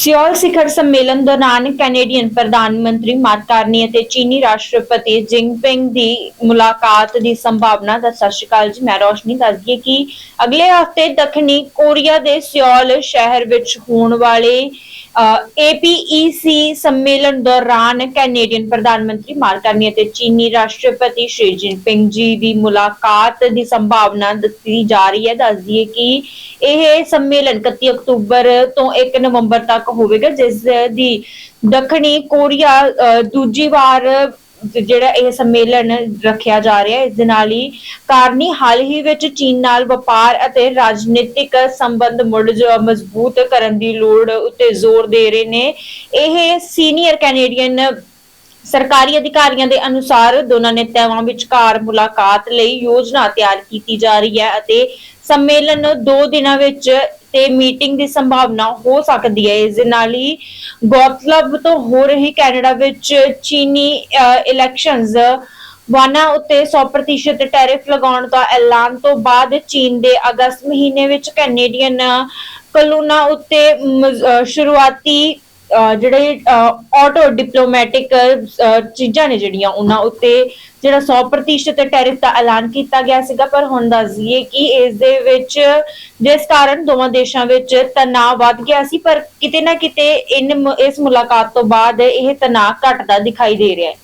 Seoul ਸਿਖਰ ਸੰਮੇਲਨ ਦੌਰਾਨ ਕੈਨੇਡੀਅਨ ਪ੍ਰਧਾਨ ਮੰਤਰੀ ਮਾਤਕਾਰਨੀ ਅਤੇ ਚੀਨੀ ਰਾਸ਼ਟਰਪਤੀ ਜਿੰਗਪਿੰਗ ਦੀ ਮੁਲਾਕਾਤ ਦੀ ਸੰਭਾਵਨਾ ਦਾ ਸਤਿ ਸ਼੍ਰੀ ਅਕਾਲ ਜੀ। ਮੈਂ ਰੋਸ਼ਨੀ ਦੱਸਦੀ ਕਿ ਅਗਲੇ ਹਫ਼ਤੇ ਦੱਖਣੀ ਕੋਰੀਆ ਦੇ ਸਿਓਲ ਸ਼ਹਿਰ ਵਿੱਚ ਹੋਣ ਵਾਲੇ ਏਪੀਈਸੀ ਸੰਮੇਲਨ ਦੌਰਾਨ ਕੈਨੇਡੀਅਨ ਪ੍ਰਧਾਨ ਮੰਤਰੀ ਮਾਰਕ ਅਤੇ ਚੀਨੀ ਰਾਸ਼ਟਰਪਤੀ ਸ਼ੀ ਜਿਨਪਿੰਗ ਜੀ ਦੀ ਮੁਲਾਕਾਤ ਦੀ ਸੰਭਾਵਨਾ ਦਿੱਤੀ ਜਾ ਰਹੀ ਹੈ। ਦੱਸਦੀ ਹੈ ਕਿ ਇਹ ਸੰਮੇਲਨ 31 ਅਕਤੂਬਰ ਤੋਂ 1 ਨਵੰਬਰ ਤੱਕ ਹੋਵੇਗਾ ਜਿਸ ਦੀ ਦੱਖਣੀ ਕੋਰੀਆ ਅ, ਦੂਜੀ ਵਾਰ ਜਿਹੜਾ ਇਹ ਸੰਮੇਲਨ ਰੱਖਿਆ ਜਾ ਰਿਹਾ ਹੈ, ਇਸ ਦੇ ਨਾਲ ਹੀ ਕਾਰਨੀ ਹਾਲ ਹੀ ਵਿੱਚ ਚੀਨ ਨਾਲ ਵਪਾਰ ਅਤੇ ਰਾਜਨੀਤਿਕ ਸੰਬੰਧ ਮੁੜ ਮਜ਼ਬੂਤ ਕਰਨ ਦੀ ਲੋੜ ਉੱਤੇ ਜ਼ੋਰ ਦੇ ਰਹੇ ਨੇ। ਇਹ ਸੀਨੀਅਰ ਕੈਨੇਡੀਅਨ ਸਰਕਾਰੀ ਅਧਿਕਾਰੀਆਂ ਦੇ ਅਨੁਸਾਰ ਦੋਨਾਂ ਨੇਤਾਵਾਂ ਵਿਚਕਾਰ ਮੁਲਾਕਾਤ ਲਈ ਯੋਜਨਾ ਤਿਆਰ ਕੀਤੀ ਜਾ ਰਹੀ ਹੈ ਅਤੇ ਸੰਮੇਲਨ 2 ਦਿਨਾਂ ਵਿੱਚ ਤੇ ਮੀਟਿੰਗ ਦੀ ਸੰਭਾਵਨਾ ਹੋ ਸਕਦੀ ਹੈ। ਇਸ ਦੇ ਨਾਲ ਹੀ ਗੌਤਲਬ ਤੋਂ ਹੋ ਰਹੀ ਕੈਨੇਡਾ ਵਿੱਚ ਚੀਨੀ ਇਲੈਕਸ਼ਨਜ਼ ਵਾਨਾ ਉੱਤੇ 100% ਟੈਰਿਫ ਲਗਾਉਣ ਦਾ ਐਲਾਨ ਤੋਂ ਬਾਅਦ ਚੀਨ ਦੇ ਅਗਸਤ ਮਹੀਨੇ ਵਿੱਚ ਕੈਨੇਡੀਅਨ ਕਲੂਨਾ ਉੱਤੇ ਸ਼ੁਰੂਆਤੀ ਜਿਹੜੇ ਆਟੋ ਡਿਪਲੋਮੈਟਿਕ ਚੀਜ਼ਾਂ ਨੇ ਜਿਹੜੀਆਂ ਉਹਨਾਂ ਉੱਤੇ ਜਿਹੜਾ 100% ਟੈਰਿਫ ਦਾ ਐਲਾਨ ਕੀਤਾ ਗਿਆ ਸੀਗਾ, ਪਰ ਹੁਣ ਦੱਸ ਕਿ ਇਸ ਦੇ ਵਿੱਚ, ਜਿਸ ਕਾਰਨ ਦੋਵਾਂ ਦੇਸ਼ਾਂ ਵਿੱਚ ਤਣਾਅ ਵੱਧ ਗਿਆ ਸੀ, ਪਰ ਕਿਤੇ ਨਾ ਕਿਤੇ ਇਨ, ਇਸ ਮੁਲਾਕਾਤ ਤੋਂ ਬਾਅਦ ਇਹ ਤਣਾਅ ਘਟਦਾ ਦਿਖਾਈ ਦੇ ਰਿਹਾ ਹੈ।